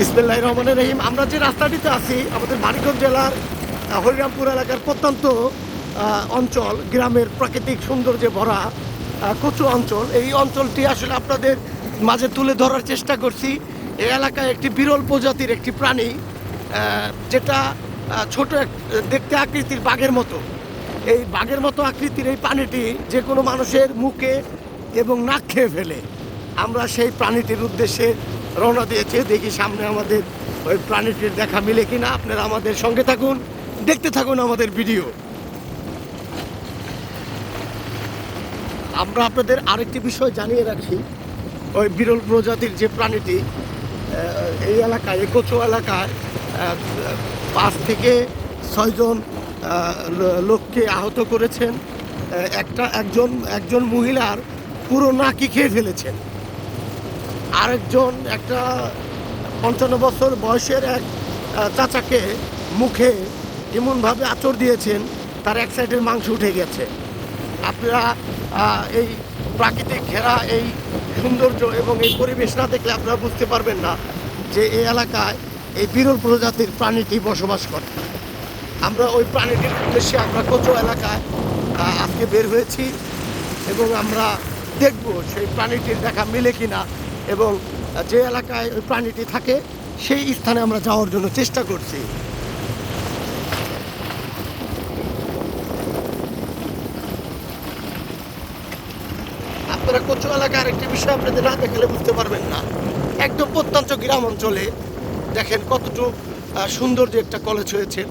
বিসমিল্লাহ রহমানের রহিম। আমরা যে রাস্তাটিতে আছি, আমাদের মানিকগঞ্জ জেলার হরিরামপুর এলাকার প্রত্যন্ত অঞ্চল, গ্রামের প্রাকৃতিক সৌন্দর্যে ভরা কচু অঞ্চল। এই অঞ্চলটি আসলে আপনাদের মাঝে তুলে ধরার চেষ্টা করছি। এই এলাকায় একটি বিরল প্রজাতির একটি প্রাণী যেটা ছোট দেখতে আকৃতির বাঘের মতো। এই বাঘের মতো আকৃতির এই প্রাণীটি যে কোনো মানুষের মুখে এবং নাক খেয়ে ফেলে। আমরা সেই প্রাণীটির উদ্দেশ্যে রওনা দিয়েছে। দেখি সামনে আমাদের ওই প্রাণীটির দেখা মিলে কিনা। আপনারা আমাদের সঙ্গে থাকুন, দেখতে থাকুন আমাদের ভিডিও। আমরা আপনাদের আরেকটি বিষয় জানিয়ে রাখি। ওই বিরল প্রজাতির যে প্রাণীটি এই এলাকায় কচু এলাকায় পাঁচ থেকে ছয়জন লোককে আহত করেছেন। একটা, একজন একজন মহিলার পুরো নাকি খেয়ে ফেলেছেন। আরেকজন একটা পঞ্চান্ন বছর বয়সের এক চাচাকে মুখে এমনভাবে আচর দিয়েছেন, তার এক সাইডের মাংস উঠে গেছে। আপনারা এই প্রাকৃতিক ঘেরা, এই সৌন্দর্য এবং এই পরিবেশ না দেখলে আপনারা বুঝতে পারবেন না যে এই এলাকায় এই বিরল প্রজাতির প্রাণীটি বসবাস করে। আমরা ওই প্রাণীটির উদ্দেশ্যে আমরা কচু এলাকায় আজকে বের হয়েছি এবং আমরা দেখব সেই প্রাণীটির দেখা মিলে কিনা। এবং যে এলাকায় ওই প্রাণীটি থাকে, সেই স্থানে আমরা যাওয়ার জন্য চেষ্টা করছি। আপনারা কচু এলাকার একটি বিষয় আপনাদের না দেখালে বুঝতে পারবেন না। একদম প্রত্যন্ত গ্রাম অঞ্চলে দেখেন কতটুকু সুন্দর যে একটা কলেজ হয়েছে।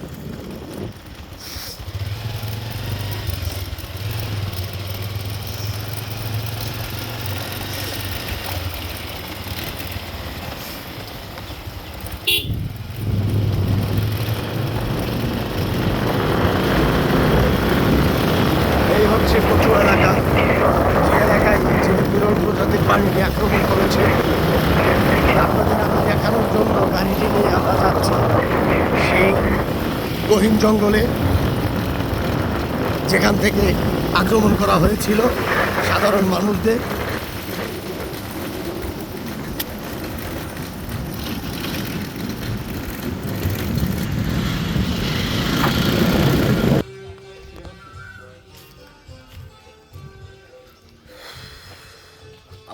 এই হচ্ছে কচু এলাকা। যে এলাকায় যে বিরল প্রজাতির প্রাণীকে আক্রমণ করেছে আপনাদের আমি দেখানোর জন্য গাড়িটি নিয়ে আমরা যাচ্ছি। সেই গহীন জঙ্গলে যেখান থেকে আক্রমণ করা হয়েছিল সাধারণ মানুষদের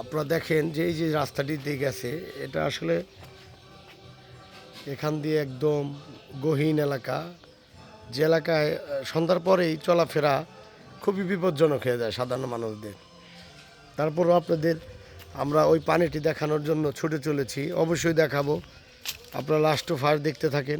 আপনারা দেখেন যে এই যে রাস্তাটি দিয়ে গেছে, এটা আসলে এখান দিয়ে একদম গহীন এলাকা। যে এলাকায়, সন্ধ্যার পরেই চলাফেরা খুবই বিপজ্জনক হয়ে যায় সাধারণ মানুষদের। তারপরও আপনাদের আমরা ওই পানিটি দেখানোর জন্য ছুটে চলেছি, অবশ্যই দেখাবো। আপনারা লাস্ট ফার্স্ট দেখতে থাকেন।